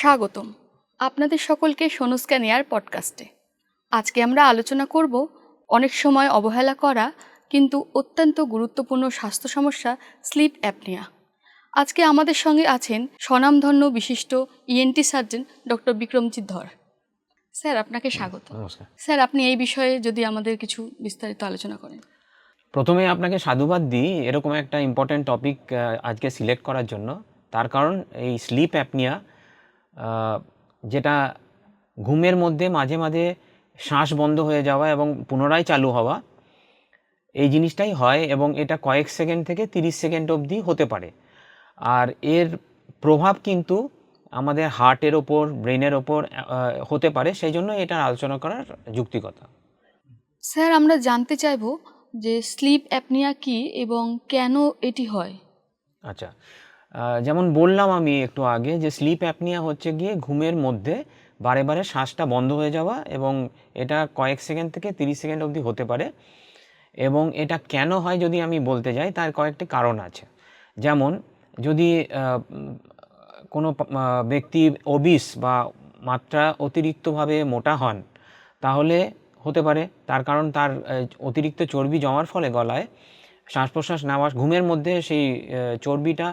স্বাগতম আপনাদের সকলকে সোনুস্ক্যানিয়ার পডকাস্টে। আজকে আমরা আলোচনা করব অনেক সময় অবহেলা করা কিন্তু অত্যন্ত গুরুত্বপূর্ণ স্বাস্থ্য সমস্যা স্লিপ অ্যাপনিয়া। আজকে আমাদের সঙ্গে আছেন স্বনামধন্য বিশিষ্ট ENT surgeon doctor Bikramjit Dhar sir আপনাকে স্বাগত। নমস্কার। স্যার আপনি এই বিষয়ে যদি আমাদের কিছু বিস্তারিত আলোচনা করেন। প্রথমে আপনাকে সাধুবাদ দিই এরকম একটা ইম্পর্ট্যান্ট টপিক আজকে সিলেক্ট করার জন্য। তার কারণ এই স্লিপ অ্যাপনিয়া যেটা ঘুমের মধ্যে মাঝে মাঝে শ্বাস বন্ধ হয়ে যাওয়া এবং পুনরায় চালু হওয়া এই জিনিসটাই হয় এবং এটা কয়েক সেকেন্ড থেকে তিরিশ সেকেন্ড অবধি হতে পারে। আর এর প্রভাব কিন্তু আমাদের হার্টের ওপর ব্রেনের ওপর হতে পারে সেই জন্য এটা আলোচনা করার যুক্তিকতা স্যার আমরা জানতে চাইব যে স্লিপ অ্যাপনিয়া কি এবং কেন এটি হয়? আচ্ছা যেমন বললাম আমি একটু আগে যে স্লিপ অ্যাপনিয়া হচ্ছে গিয়ে ঘুমের মধ্যে বারে বারে শ্বাসটা বন্ধ হয়ে যাওয়া এবং এটা কয়েক সেকেন্ড থেকে তিরিশ সেকেন্ড অবধি হতে পারে এবং এটা কেন হয় যদি আমি বলতে যাই তার কয়েকটি কারণ আছে। যেমন যদি কোনো ব্যক্তি ওবিস বা মাত্রা অতিরিক্তভাবে মোটা হন তাহলে হতে পারে। তার কারণ তার অতিরিক্ত চর্বি জমার ফলে গলায় শ্বাস প্রশ্বাস নেওয়া ঘুমের মধ্যে সেই চর্বিটা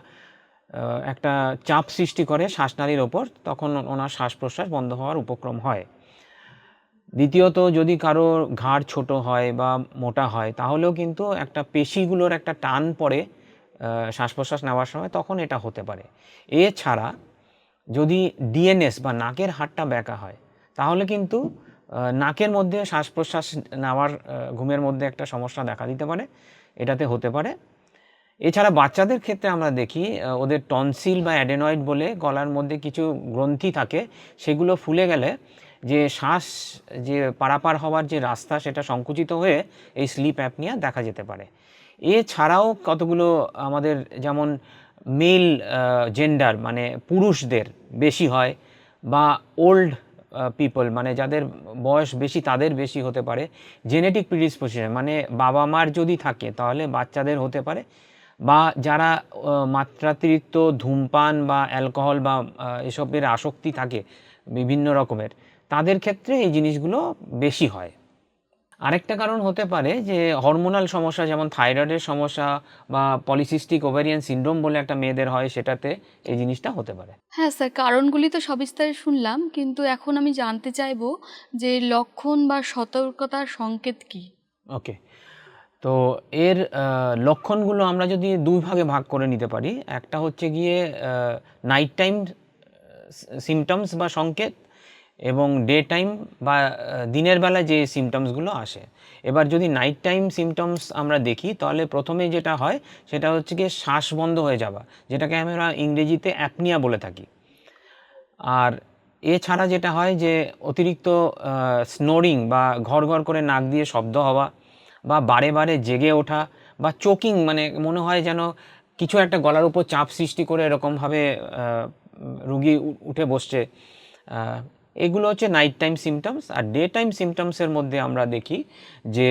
একটা চাপ সৃষ্টি করে শ্বাসনালীর ওপর, তখন ওনার শ্বাস প্রশ্বাস বন্ধ হওয়ার উপক্রম হয়। দ্বিতীয়ত, যদি কারও ঘাড় ছোট হয় বা মোটা হয়, তাহলেও কিন্তু একটা পেশিগুলোর একটা টান পড়ে শ্বাস প্রশ্বাস নেওয়ার সময়, তখন এটা হতে পারে। এছাড়া, যদি ডিএনএস বা নাকের হাড়টা ব্যাকা হয়, তাহলে কিন্তু নাকের মধ্যে শ্বাস প্রশ্বাস নেওয়ার ঘুমের মধ্যে একটা সমস্যা দেখা দিতে পারে। এটাতে হতে পারে এছাড়া বাচ্চাদের ক্ষেত্রে আমরা দেখি ওদের টনসিল বা অ্যাডেনয়েড বলে গলার মধ্যে কিছু গ্রন্থি থাকে, সেগুলো ফুলে গেলে যে শ্বাস, যে পারাপার হওয়ার যে রাস্তা, সেটা সংকুচিত হয়ে এই স্লিপ অ্যাপনিয়া দেখা যেতে পারে। এছাড়াও কতগুলো আমাদের যেমন মেল জেন্ডার মানে পুরুষদের বেশি হয় বা ওল্ড পিপল মানে যাদের বয়স বেশি, তাদের বেশি হতে পারে। জেনেটিক প্রিডিসপোজিশন মানে বাবা মার যদি থাকে, তাহলে বাচ্চাদের হতে পারে। বা যারা মাত্রাতিরিক্ত ধূমপান বা অ্যালকোহল বা এসবের আসক্তি থাকে বিভিন্ন রকমের তাদের ক্ষেত্রে এই জিনিসগুলো বেশি হয়। আরেকটা কারণ হতে পারে যে হরমোনাল সমস্যা যেমন থাইরয়েডের সমস্যা বা পলিসিস্টিক ওভারিয়ান সিনড্রোম বলে একটা মেয়েদের হয় সেটাতে এই জিনিসটা হতে পারে। হ্যাঁ স্যার কারণগুলি তো সবিস্তারে শুনলাম কিন্তু এখন আমি জানতে চাইব যে লক্ষণ বা সতর্কতার সংকেত কি? ওকে তো এর লক্ষণগুলো আমরা যদি দুই ভাগে ভাগ করে নিতে পারি, একটা হচ্ছে গিয়ে নাইট টাইম সিমটমস বা সংকেত এবং ডে টাইম বা দিনের বেলা যে সিমটমসগুলো আসে। এবার যদি নাইট টাইম সিমটমস আমরা দেখি, তাহলে প্রথমে যেটা হয়, সেটা হচ্ছে গিয়ে শ্বাস বন্ধ হয়ে যাওয়া, যেটাকে আমরা ইংরেজিতে অ্যাপনিয়া বলে থাকি। আর এছাড়া যেটা হয় যে অতিরিক্ত স্নোরিং বা ঘর ঘর করে নাক দিয়ে শব্দ হওয়া বা বারে বারে জেগে ওঠা বা চোকিং মানে মনে হয় যেন কিছু একটা গলার উপর চাপ সৃষ্টি করে এরকমভাবে রুগী উঠে বসছে। এগুলো হচ্ছে নাইট টাইম সিমটমস আর ডে টাইম সিমটমসের মধ্যে আমরা দেখি যে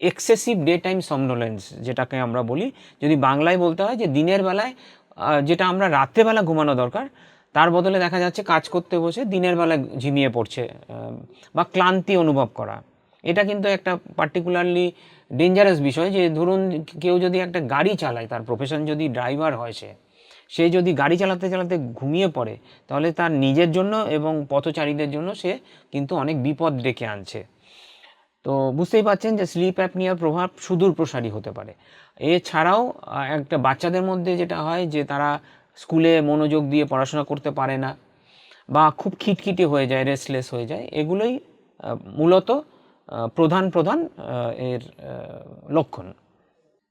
এক্সেসিভ ডে টাইম সমনোলেন্স যেটাকে আমরা বলি। যদি বাংলায় বলতে হয় যে দিনের বেলায় যেটা আমরা রাত্রেবেলা ঘুমানো দরকার, তার বদলে দেখা যাচ্ছে কাজ করতে বসে দিনের বেলা ঝিমিয়ে পড়ছে বা ক্লান্তি অনুভব করা। এটা কিন্তু একটা পার্টিকুলারলি ডেঞ্জারাস বিষয় যে ধরুন কেউ যদি একটা গাড়ি চালায়, তার প্রফেশন যদি ড্রাইভার হয় সে সে যদি গাড়ি চালাতে চালাতে ঘুমিয়ে পড়ে, তাহলে তার নিজের জন্য এবং পথচারীদের জন্য সে কিন্তু অনেক বিপদ ডেকে আনছে। তো বুঝতেই পারছেন যে স্লিপ অ্যাপনিয়ার প্রভাব সুদূর প্রসারী হতে পারে। এছাড়াও একটা বাচ্চাদের মধ্যে যেটা হয় যে তারা স্কুলে মনোযোগ দিয়ে পড়াশোনা করতে পারে না বা খুব খিটখিটে হয়ে যায় রেস্টলেস হয়ে যায়, এগুলোই মূলত প্রধান প্রধান এর লক্ষণ।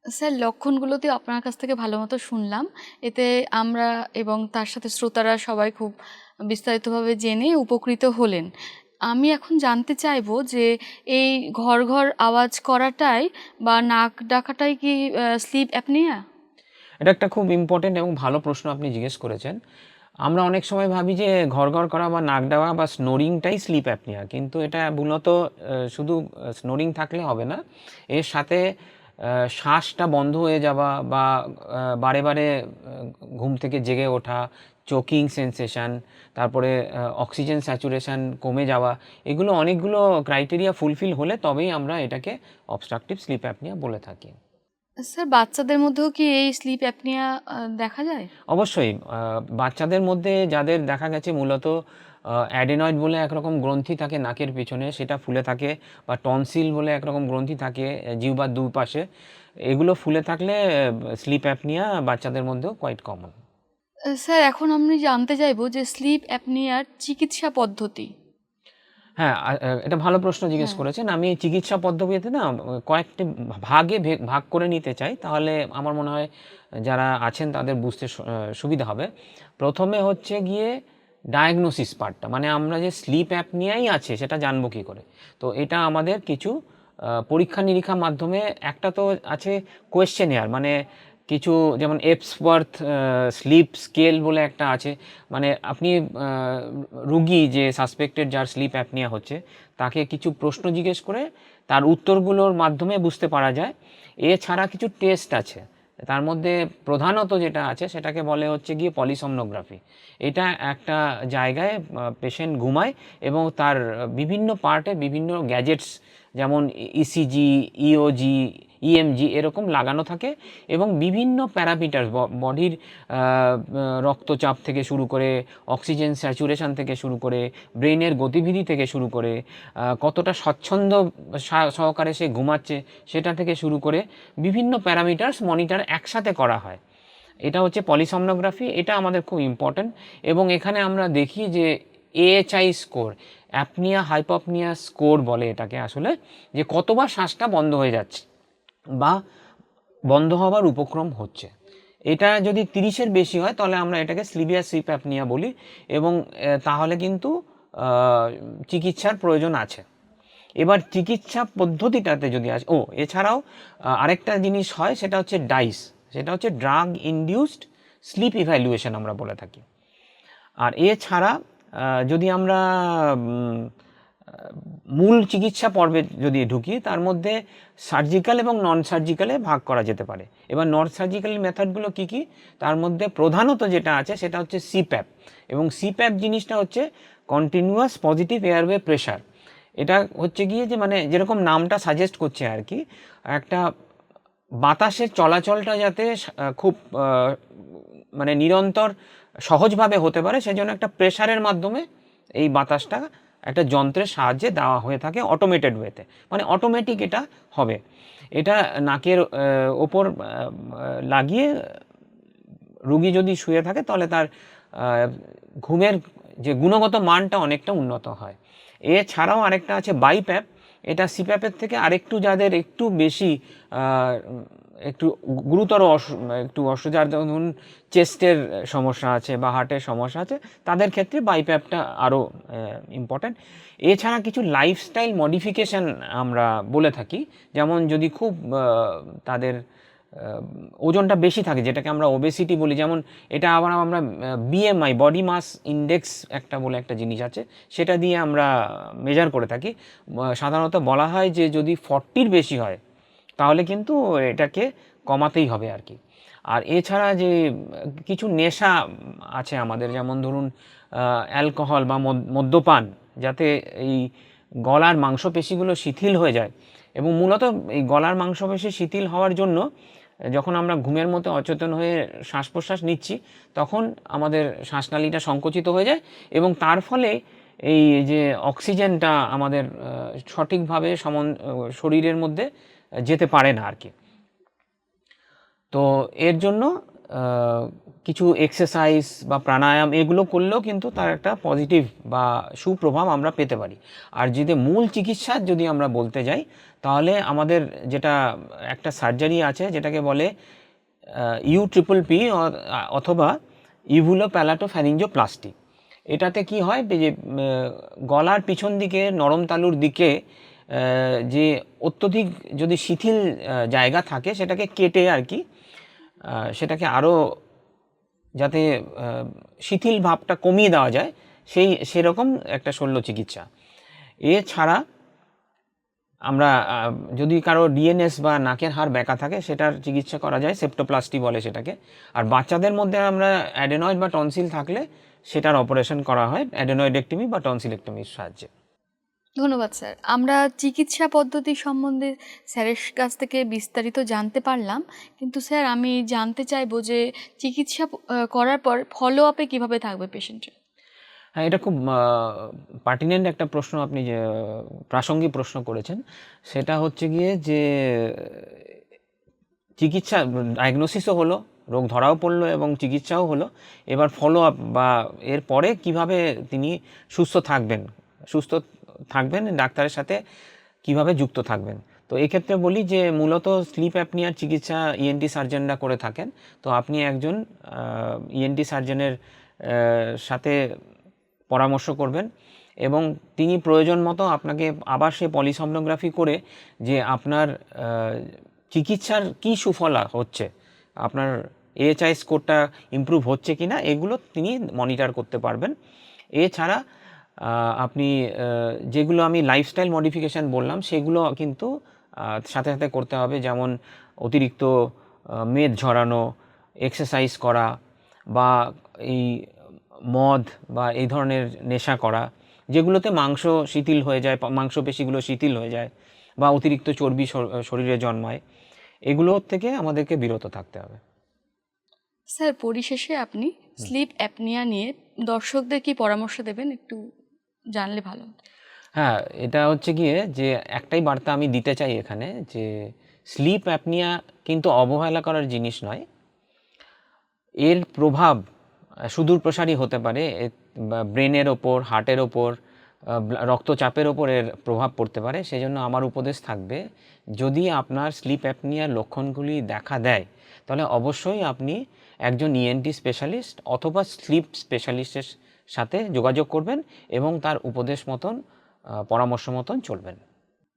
স্যার লক্ষণগুলোতে আপনার কাছ থেকে ভালো মতো শুনলাম। এতে আমরা এবং তার সাথে শ্রোতারা সবাই খুব বিস্তারিতভাবে জেনে উপকৃত হলেন। আমি এখন জানতে চাইব যে এই ঘর ঘর আওয়াজ করাটাই বা নাক ডাকাটাই কি স্লিপ অ্যাপনিয়া এটা একটা খুব ইম্পর্টেন্ট এবং ভালো প্রশ্ন আপনি জিজ্ঞেস করেছেন। আমরা অনেক সময় ভাবি যে ঘর ঘর করা বা নাক দেওয়া বা স্নোরিংটাই স্লিপ অ্যাপনিয়া কিন্তু এটা মূলত শুধু স্নোরিং থাকলে হবে না। এর সাথে শ্বাসটা বন্ধ হয়ে যাওয়া বা বারে বারে ঘুম থেকে জেগে ওঠা চোকিং সেন্সেশন তারপরে অক্সিজেন স্যাচুরেশন কমে যাওয়া, এগুলো অনেকগুলো ক্রাইটেরিয়া ফুলফিল হলে তবেই আমরা এটাকে অবস্ট্রাকটিভ স্লিপ অ্যাপনিয়া বলে থাকি। স্যার বাচ্চাদের মধ্যেও কি এই স্লিপ অ্যাপনিয়া দেখা যায়? অবশ্যই। বাচ্চাদের মধ্যে যাদের দেখা গেছে মূলত অ্যাডেনয়েড বলে একরকম গ্রন্থি থাকে নাকের পিছনে সেটা ফুলে থাকে বা টনসিল বলে একরকম গ্রন্থি থাকে আহ, জিহ্বার দুই পাশে এগুলো ফুলে থাকলে স্লিপ অ্যাপনিয়া বাচ্চাদের মধ্যেও কোয়াইট কমন স্যার এখন আমি জানতে চাইব যে স্লিপ অ্যাপনিয়ার চিকিৎসা পদ্ধতি। হ্যাঁ আ- আ, এটা ভালো প্রশ্ন জিজ্ঞেস করেছেন। আমি চিকিৎসা পদ্ধতিতে না কয়েকটি ভাগে ভে- ভাগ করে নিতে চাই। তাহলে আমার মনে হয় যারা আছেন তাদের বুঝতে সু- সুবিধা হবে। প্রথমে হচ্ছে গিয়ে ডায়াগনোসিস পার্টটা মানে আমরা যে স্লিপ অ্যাপ অ্যাপনিয়াই আছে সেটা জানব কী করে? তো এটা আমাদের কিছু আহ, পরীক্ষা নিরীক্ষার মাধ্যমে একটা তো আছে কোয়েশ্চেনিয়ার মানে কিছু যেমন এপস এপসওয়ার্থ স্লিপ স্কেল বলে একটা আছে। মানে আপনি রুগী যে সাসপেক্টেড যার স্লিপ অ্যাপনিয়া হচ্ছে, তাকে কিছু প্রশ্ন জিজ্ঞেস করে তার উত্তরগুলোর মাধ্যমে বুঝতে পারা যায়। এছাড়া কিছু টেস্ট আছে। তার মধ্যে প্রধানত যেটা আছে, সেটাকে বলে হচ্ছে গিয়ে পলিসমনোগ্রাফি এটা একটা জায়গায় পেশেন্ট ঘুমায় এবং তার বিভিন্ন পার্টে বিভিন্ন গ্যাজেটস যেমন ইসিজি ইওজি ইএমজি এরকম লাগানো থাকে এবং বিভিন্ন প্যারামিটার বডির রক্তচাপ থেকে শুরু করে অক্সিজেন স্যাচুরেশন থেকে শুরু করে ব্রেনের গতিবিধি থেকে শুরু করে কতটা স্বচ্ছন্দ সহকারে সে ঘুমাচ্ছে সেটা থেকে শুরু করে বিভিন্ন প্যারামিটার্স মনিটর একসাথে করা হয়। এটা হচ্ছে পলিসমনোগ্রাফি এটা আমাদের খুব ইম্পর্ট্যান্ট এবং এখানে আমরা দেখি যে AHI score apnoea hypopnoea score বলে এটাকে আসলে, যে কতবার শ্বাসটা বন্ধ হয়ে যাচ্ছে। বা বন্ধ হওয়ার উপক্রম হচ্ছে। এটা যদি তিরিশের বেশি হয়, তাহলে আমরা এটাকে স্লিভিয়া স্লিপ অ্যাপনিয়া বলি এবং তাহলে কিন্তু চিকিৎসার প্রয়োজন আছে। এবার চিকিৎসা পদ্ধতিটাতে যদি আসে, ও, এছাড়াও আরেকটা জিনিস হয়, সেটা হচ্ছে ডাইস। সেটা হচ্ছে ড্রাগ ইনডিউসড স্লিপ ইভ্যালুয়েশন আমরা বলে থাকি। আর এছাড়া যদি আমরা মূল চিকিৎসা পর্বে যদি ঢুকি, তার মধ্যে সার্জিক্যাল এবং নন সার্জিক্যালে ভাগ করা যেতে পারে। এবার নন সার্জিক্যাল মেথডগুলো কী কী? তার মধ্যে প্রধানত যেটা আছে, সেটা হচ্ছে সিপ্যাপ এবং সিপ্যাপ জিনিসটা হচ্ছে কন্টিনিউয়াস পজিটিভ এয়ারওয়ে প্রেশার এটা হচ্ছে গিয়ে যে মানে যেরকম নামটা সাজেস্ট করছে আর কি, একটা বাতাসের চলাচলটা যাতে খুব মানে নিরন্তর সহজভাবে হতে পারে, সেজন্য একটা প্রেশারের মাধ্যমে এই বাতাসটা একটা যন্ত্রের সাহায্যে দেওয়া হয়ে থাকে অটোমেটেড ওয়েতে মানে অটোমেটিক এটা হবে। এটা নাকের ওপর লাগিয়ে রুগী যদি শুয়ে থাকে তাহলে তার ঘুমের যে গুণগত মানটা অনেকটা উন্নত হয়। এছাড়াও আরেকটা আছে বাইপ্যাপ এটা সিপ্যাপের থেকে আরেকটু যাদের একটু বেশি একটু গুরুতর একটু যার ধরুন চেস্টের সমস্যা আছে বা হার্টের সমস্যা আছে, তাদের ক্ষেত্রে বাইপ্যাপটা আরও ইম্পর্ট্যান্ট এছাড়া কিছু লাইফস্টাইল মডিফিকেশান আমরা বলে থাকি, যেমন যদি খুব তাদের ওজনটা বেশি থাকে, যেটাকে আমরা ওবেসিটি বলি। যেমন এটা আবার আমরা বিএমআই বডি মাস ইন্ডেক্স একটা বলে একটা জিনিস আছে, সেটা দিয়ে আমরা মেজার করে থাকি। সাধারণত বলা হয় যে যদি ফর্টির বেশি হয়, তাহলে কিন্তু এটাকে কমাতেই হবে আর কি। আর এছাড়া যে কিছু নেশা আছে আমাদের, যেমন ধরুন অ্যালকোহল বা মদ- মদ্যপান, যাতে এই গলার মাংসপেশিগুলো শিথিল হয়ে যায়। এবং মূলত এই গলার মাংসপেশি শিথিল হওয়ার জন্য যখন আমরা ঘুমের মতো অচেতন হয়ে শ্বাস প্রশ্বাস নিচ্ছি, তখন আমাদের শ্বাসনালীটা সংকুচিত হয়ে যায় এবং তার ফলে এই যে অক্সিজেনটা আমাদের সঠিকভাবে সমন, শরীরের মধ্যে যেতে পারে না আর কি তো এর জন্য কিছু এক্সারসাইজ বা প্রাণায়াম এগুলো করলেও কিন্তু তার একটা পজিটিভ বা সুপ্রভাব আমরা পেতে পারি। আর যদি মূল চিকিৎসার যদি আমরা বলতে যাই, তাহলে আমাদের যেটা একটা সার্জারি আছে, যেটাকে বলে ইউ ট্রিপল পি অথবা ইভুলো প্যালাটো ফ্যানিঞ্জোপ্লাস্টি এটাতে কি হয় যে গলার পিছন দিকে, নরম তালুর দিকে যে অত্যধিক যদি শিথিল জায়গা থাকে, সেটাকে কেটে আর কি সেটাকে আরও যাতে শিথিল ভাবটা কমিয়ে দেওয়া যায়, সেই, সেরকম একটা শল্য চিকিৎসা। এছাড়া আমরা যদি কারও ডিএনএস বা নাকের হাড় ব্যাকা থাকে, সেটার চিকিৎসা করা যায়, সেপ্টোপ্লাস্টি বলে সেটাকে। আর বাচ্চাদের মধ্যে আমরা অ্যাডেনয়েড বা টনসিল থাকলে সেটার অপারেশন করা হয়, অ্যাডেনয়েডেক্টমি বা টনসিলেক্টমির সাহায্যে। ধন্যবাদ, স্যার। আমরা চিকিৎসা পদ্ধতি সম্বন্ধে স্যারের কাছ থেকে বিস্তারিত জানতে পারলাম। কিন্তু, স্যার, আমি জানতে চাইব যে চিকিৎসা করার পর ফলো আপে কীভাবে থাকবে পেশেন্টের হ্যাঁ এটা খুব পার্টিনেন্ট একটা প্রশ্ন আপনি যে, প্রাসঙ্গিক প্রশ্ন করেছেন। সেটা হচ্ছে গিয়ে যে, চিকিৎসা ডায়াগনোসিসও হলো, রোগ ধরাও পড়ল এবং চিকিৎসাও হলো। এবার ফলো আপ বা এর পরে কীভাবে তিনি সুস্থ থাকবেন, সুস্থ থাকবেন, ডাক্তারের সাথে কীভাবে যুক্ত থাকবেন। তো এক্ষেত্রে বলি যে মূলত স্লিপ অ্যাপনিয়ার চিকিৎসা ইএনটি সার্জনরা করে থাকেন। তো আপনি একজন ইএনটি সার্জনের সাথে পরামর্শ করবেন এবং তিনি প্রয়োজন মতো আপনাকে আবার সে পলিসমনোগ্রাফি করে যে আপনার চিকিৎসার কী সুফল হচ্ছে, আপনার এএচআই স্কোরটা ইমপ্রুভ হচ্ছে কি না এগুলো তিনি মনিটর করতে পারবেন। এছাড়া আপনি যেগুলো আমি লাইফস্টাইল মডিফিকেশান বললাম সেগুলো কিন্তু সাথে সাথে করতে হবে। যেমন অতিরিক্ত মেদ ঝরানো এক্সারসাইজ করা বা এই মদ বা এই ধরনের নেশা করা যেগুলোতে মাংস শিথিল হয়ে যায় মাংসপেশিগুলো শিথিল হয়ে যায় বা অতিরিক্ত চর্বি শরীরে জন্মায় এগুলোর থেকে আমাদেরকে বিরত থাকতে হবে। স্যার পরিশেষে আপনি স্লিপ অ্যাপনিয়া নিয়ে দর্শকদের কি পরামর্শ দেবেন? একটু জানলে ভালো হ্যাঁ এটা হচ্ছে গিয়ে যে একটাই বার্তা আমি দিতে চাই এখানে যে স্লিপ অ্যাপনিয়া কিন্তু অবহেলা করার জিনিস নয়। এর প্রভাব, সুদূর প্রসারী হতে পারে ব্রেনের ওপর, হার্টের ওপর রক্তচাপের ওপর এর প্রভাব পড়তে পারে, সেজন্য আমার উপদেশ থাকবে, যদি আপনার স্লিপ অ্যাপনিয়ার লক্ষণগুলি দেখা দেয়, তাহলে অবশ্যই আপনি একজন ইএনটি স্পেশালিস্ট অথবা স্লিপ স্পেশালিস্টের সাথে যোগাযোগ করবেন এবং তার উপদেশ মতন পরামর্শ মতন চলবেন।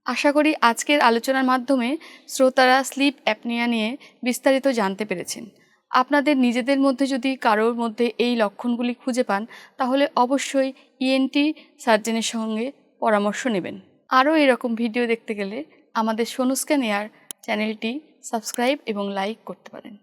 আশা করি আজকের আলোচনার মাধ্যমে শ্রোতারা স্লিপ অ্যাপনিয়া নিয়ে বিস্তারিত জানতে পেরেছেন। আপনাদের নিজেদের মধ্যে যদি কারোর মধ্যে এই লক্ষণগুলি খুঁজে পান, তাহলে অবশ্যই ইএনটি সার্জনের সঙ্গে পরামর্শ নেবেন। আরও এরকম ভিডিও দেখতে গেলে আমাদের সোনুস্ক্যান এয়ার চ্যানেলটি সাবস্ক্রাইব এবং লাইক করতে পারেন।